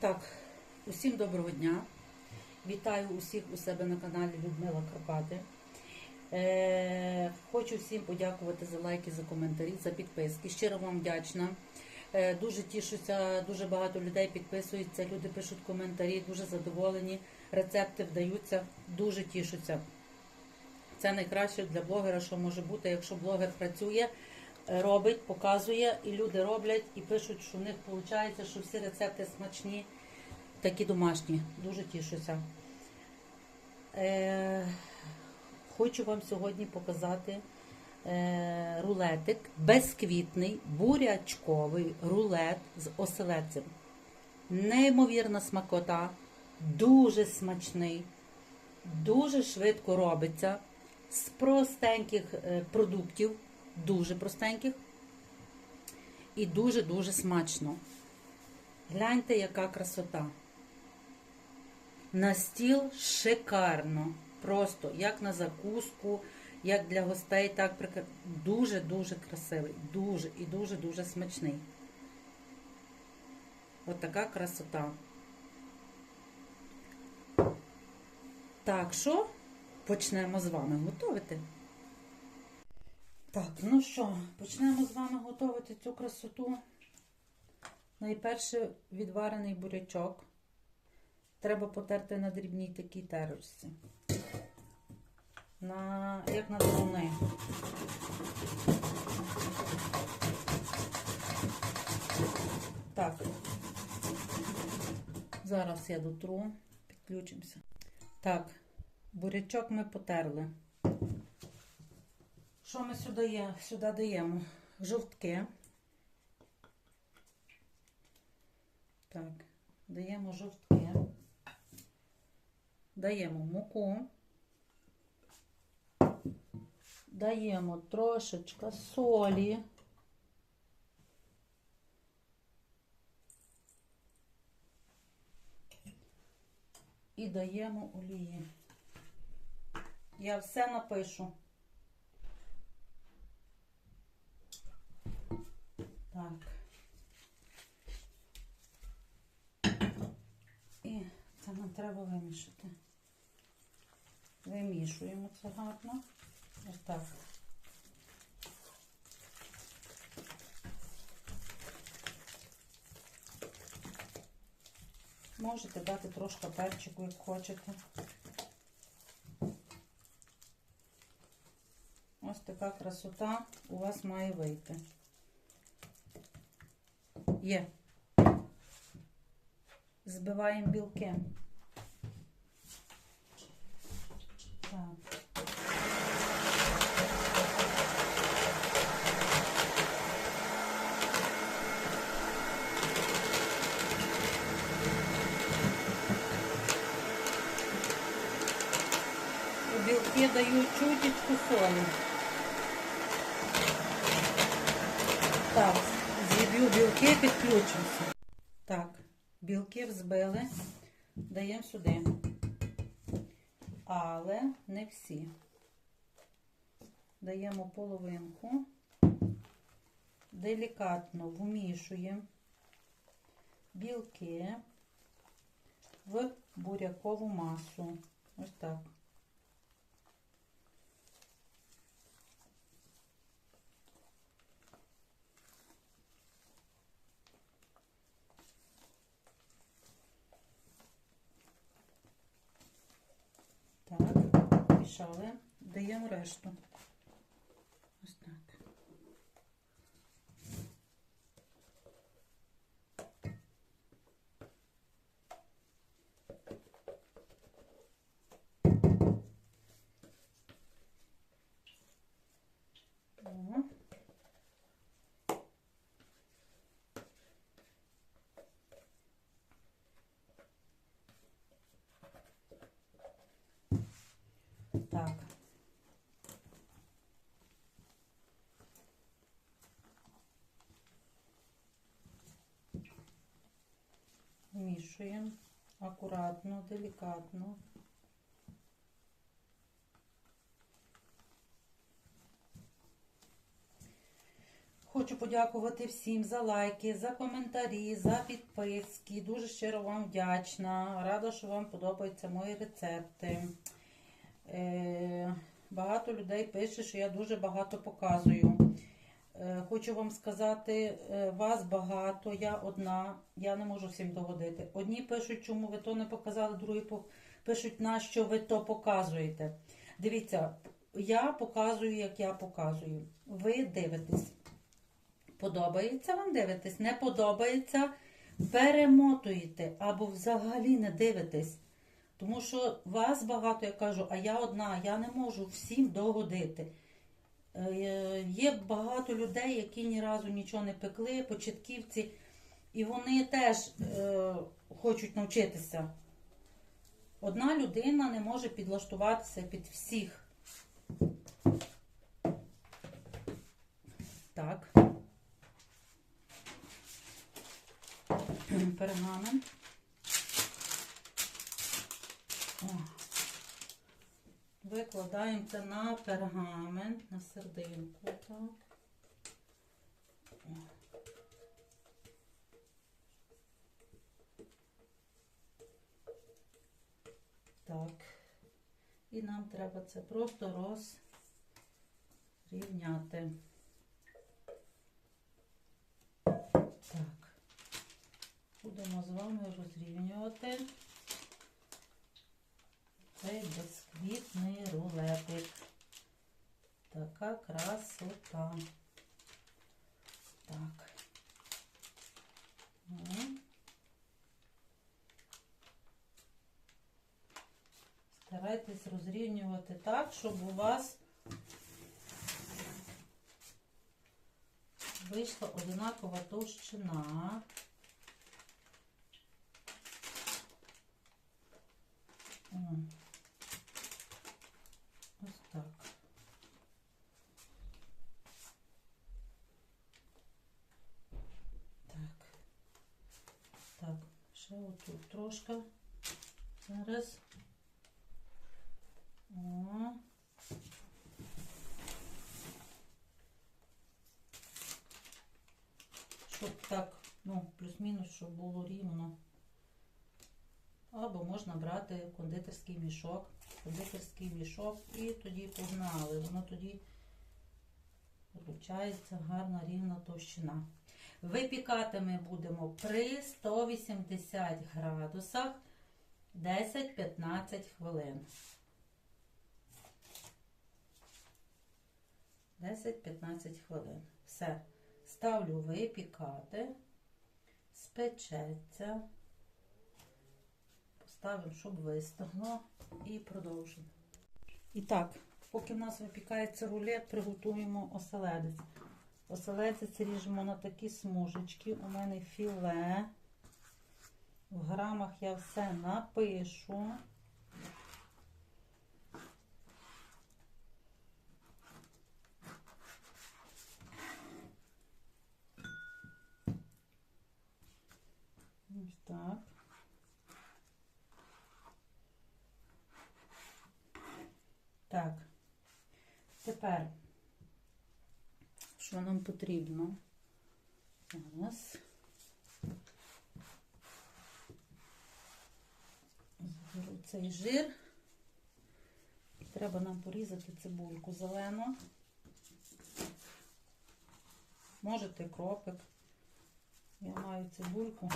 Так, усім доброго дня. Вітаю усіх у себе на каналі Людмила Карпати. Е, хочу всім подякувати за лайки, за коментарі, за підписки. Щиро вам вдячна. Е, дуже тішуся, дуже багато людей підписуються, люди пишуть коментарі, дуже задоволені, рецепти вдаються, дуже тішуся. Це найкраще для блогера, що може бути, якщо блогер працює, робить, показує, і люди роблять і пишуть, що в них виходить, що всі рецепти смачні, такі домашні. Дуже тішуся. Е, хочу вам сьогодні показати е, рулетик безквітний, бурячковий рулет з оселедцем. Неймовірна смакота, дуже смачний, дуже швидко робиться, з простеньких е, продуктів, дуже простеньких і дуже-дуже смачно. Гляньте, яка красота. На стіл шикарно. Просто як на закуску, як для гостей, так дуже-дуже красивий. Дуже і дуже-дуже смачний. От така красота. Так що почнемо з вами готувати. Так, ну що, почнемо з вами готувати цю красоту. Найперше відварений бурячок. Треба потерти на дрібній такій терочці. На, як на дрони. Так. Зараз я дотру, підключимося. Так, бурячок ми потерли. Що ми сюди, є? сюди даємо? Жовтки. Так, даємо жовтки. Даємо муку. Даємо трошечка солі. І даємо олії. Я все напишу. Треба вимішати. Вимішуємо це гарно. Ось так. Можете дати трошки перчику, як хочете. Ось така красота у вас має вийти. Є. Збиваємо білки. Так. У білки даю чуточку. Так, зіб'ю білки, підключимося. Так, білки взбили, даємо сюди. Але не всі. Даємо половинку, делікатно вмішуємо білки в бурякову масу. Ось так. Так, даємо решту. Ось так. О. Так. Вмішуємо акуратно, делікатно. хочу подякувати всім за лайки, за коментарі, за підписки. Дуже щиро вам вдячна. Рада, що вам подобаються мої рецепти. Багато людей пише, що я дуже багато показую. Е, хочу вам сказати, е, вас багато, я одна, я не можу всім догодити. Одні пишуть, чому ви то не показали, другі пишуть, на що ви то показуєте. Дивіться, я показую, як я показую. Ви дивитесь. Подобається вам дивитесь? Не подобається, перемотуєте або взагалі не дивитесь. Тому що вас багато, я кажу, а я одна, я не можу всім догодити. Е, Є багато людей, які ні разу нічого не пекли, початківці, і вони теж е, хочуть навчитися. Одна людина не може підлаштуватися під всіх. Так. Пергамент. О. Викладаємо це на пергамент, на серединку. Так. Так. І нам треба це просто розрівняти. Так. Будемо з вами розрівнювати цей безквітний рулетик. Така красота. Так. Ну. Старайтесь розрівнювати так, щоб у вас вийшла одинакова товщина. О. Ось так. Так. Так, ще отут трошки. Зараз. О. Щоб так, ну, плюс-мінус, щоб було рівно. Або можна брати кондитерський мішок, кондитерський мішок і тоді погнали. Воно тоді виходить гарна рівна товщина. Випікати ми будемо при 180 градусах 10-15 хвилин. 10-15 хвилин. Все. Ставлю випікати, спечеться. Поставимо, щоб вистигло, і продовжимо. І так, поки в нас випікається рулет, приготуємо оселедець. Оселедець ріжемо на такі смужечки. У мене філе. В грамах я все напишу. Ось так. Так. Тепер, що нам потрібно? Зараз. Заберу цей жир. І треба нам порізати цибульку зелену. Можете кропик. Я маю цибульку.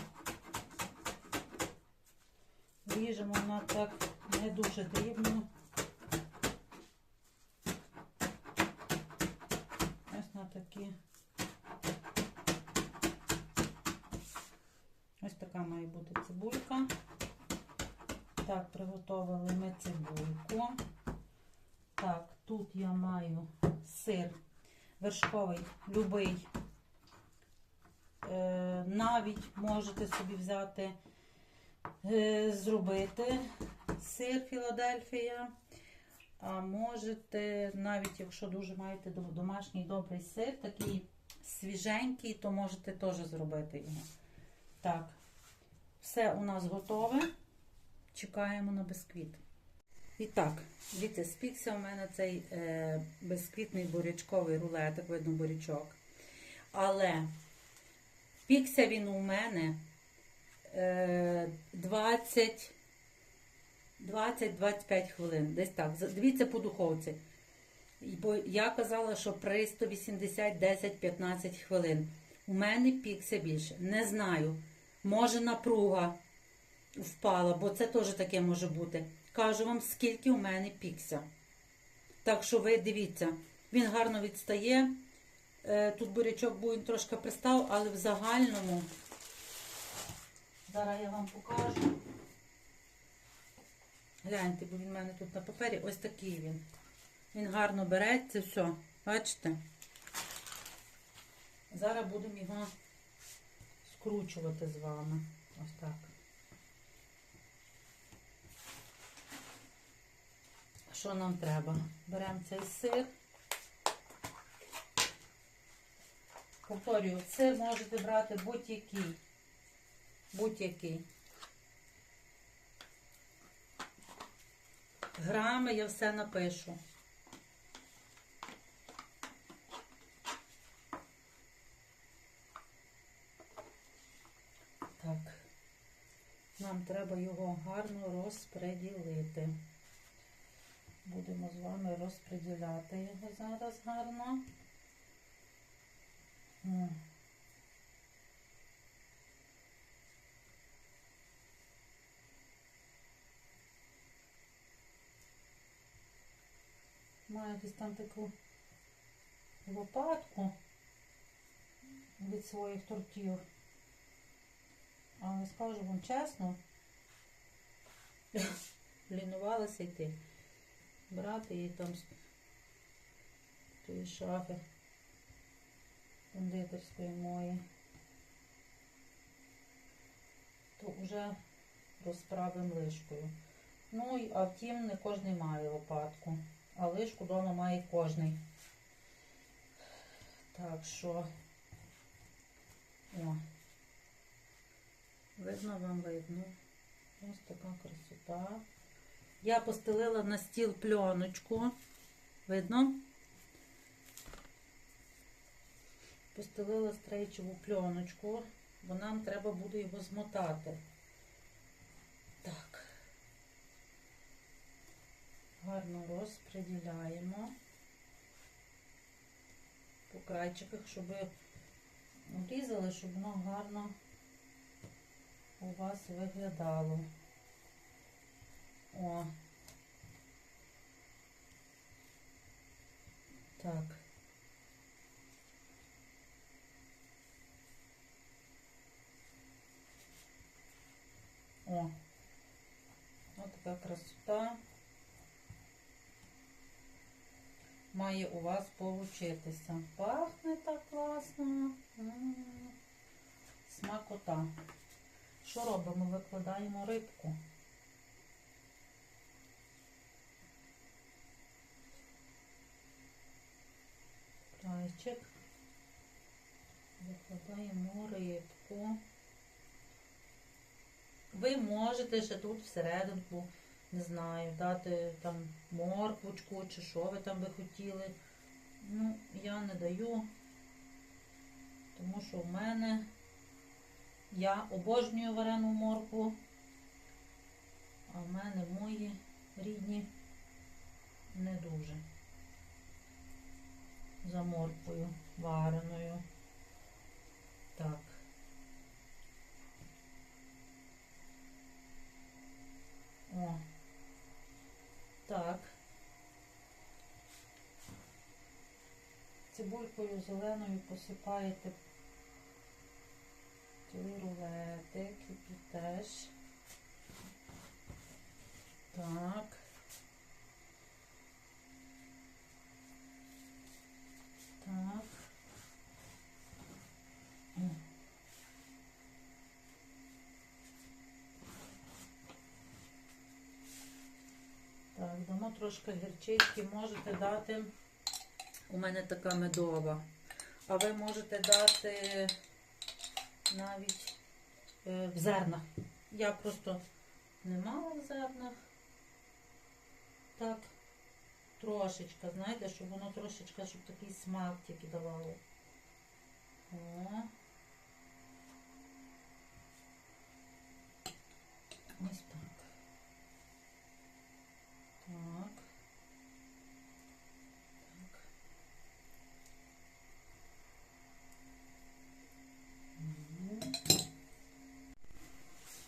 Ріжемо вона так не дуже дрібно. Ось на такі. Ось така має бути цибулька. Так, приготували ми цибульку. Так, тут я маю сир вершковий, любий. Е, навіть можете собі взяти, зробити сир Філадельфія. А можете, навіть якщо дуже маєте домашній добрий сир, такий свіженький, то можете теж зробити його. Так, все у нас готове. Чекаємо на бисквіт. І так, дивіться, спікся у мене цей е, безквітний бурячковий рулетик, видно бурячок. Але пікся він у мене е, 20 20-25 хвилин. Десь так. Дивіться по духовці. Бо я казала, що при 180 10-15 хвилин. У мене пікся більше. Не знаю. Може напруга впала, бо це теж таке може бути. Кажу вам, скільки у мене пікся. Так що ви дивіться, він гарно відстає. Е, Тут бурячок був трошки пристав, але в загальному. Зараз я вам покажу. Гляньте, бо він в мене тут на папері. Ось такий він. Він гарно береться, все. Бачите? Зараз будемо його скручувати з вами. Ось так. Що нам треба? Беремо цей сир. Повторюю, сир можете брати будь-який. Будь-який. Грами я все напишу. Так. Нам треба його гарно розпреділити. Будемо з вами розподіляти його зараз гарно. Маю десь там таку лопатку від своїх тортів. Але скажу вам чесно, лінувалася йти брати її там з тої шафи кондитерської мої. То вже розправимо лишкою. Ну, а втім, не кожний має лопатку, а лишку вдома має кожний. Так що, о, видно вам видно. Ось така красота. Я постелила на стіл пленочку. Видно? Постелила стрейчеву пленочку, бо нам треба буде його змотати. Так. Гарно розподіляємо по крайчиках, щоб обрізали, щоб воно гарно у вас виглядало. О. Так. О. Ось така красота. Має у вас получитися. Пахне так класно. Смакота. Що робимо? Викладаємо рибку. Крайчик. Викладаємо рибку. Ви можете ще тут всерединку, не знаю, дати там морквочку чи що ви там би хотіли. Ну, я не даю, тому що в мене я обожнюю варену моркву, а в мене мої рідні не дуже за морквою вареною. Так. О. Так. Цибулькою зеленою посипаєте рулетик, і теж. Так. Так. О. Так, дамо трошки гірчички, можете дати. У мене така медова. А ви можете дати навіть е, в зернах. Я просто не мала в зернах. Так, трошечка, знаєте, щоб воно трошечка, щоб такий смак тільки давало. О. Ось так. Так. Так. Мгм.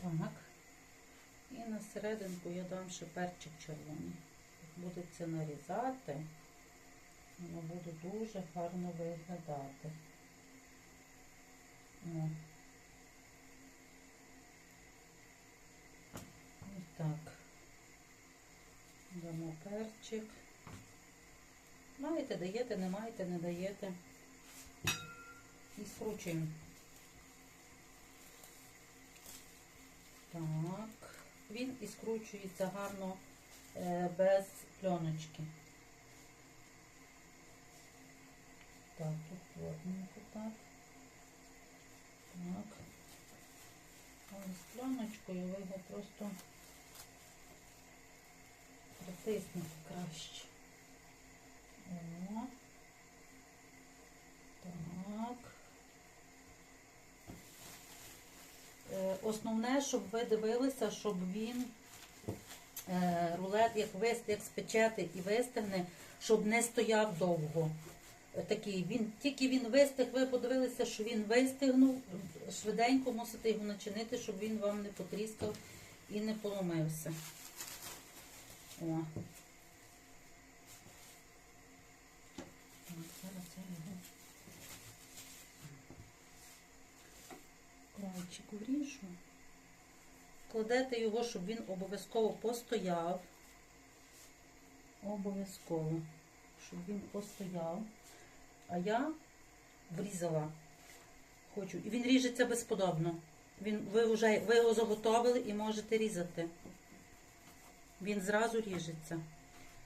Так. І на серединку я дам ще перчик червоний. Буде це нарізати, воно буде дуже гарно виглядати. О. Ось так. Дамо перчик. Маєте, даєте, не маєте, не даєте. І скручуємо. Так. Він і скручується гарно е, без пленочки. Так, тут плотненько так. Так. Але з пленочкою ви його просто притиснете краще. О. Так. Е, Основне, щоб ви дивилися, щоб він е, рулет, як вист, як спечете і вистигне, щоб не стояв довго. Такий він, тільки він вистиг, ви подивилися, що він вистигнув, швиденько мусите його начинити, щоб він вам не потріскав і не поломився. О. Зараз я. Кладете його, щоб він обов'язково постояв. Обов'язково, щоб він постояв. А я врізала. Хочу. І він ріжеться безподобно. Він, ви, вже, ви його заготовили і можете різати. Він зразу ріжеться.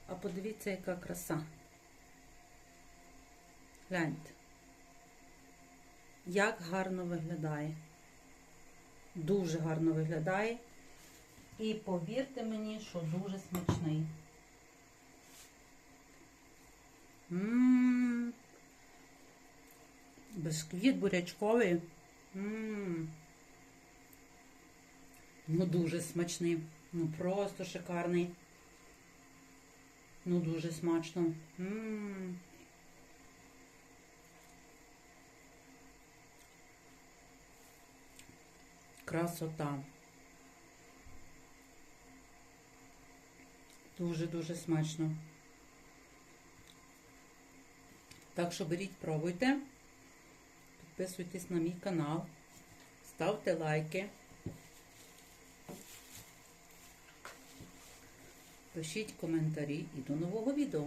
А подивіться, яка краса. Гляньте. Як гарно виглядає. Дуже гарно виглядає. І повірте мені, що дуже смачний. Ммм. Бисквіт бурячковий. Ммм. Ну, дуже смачний. Ну, просто шикарний. Ну, дуже смачно. Ммм. Красота. Дуже-дуже смачно. Так що беріть, пробуйте. Підписуйтесь на мій канал. Ставте лайки. Пишіть коментарі і до нового відео.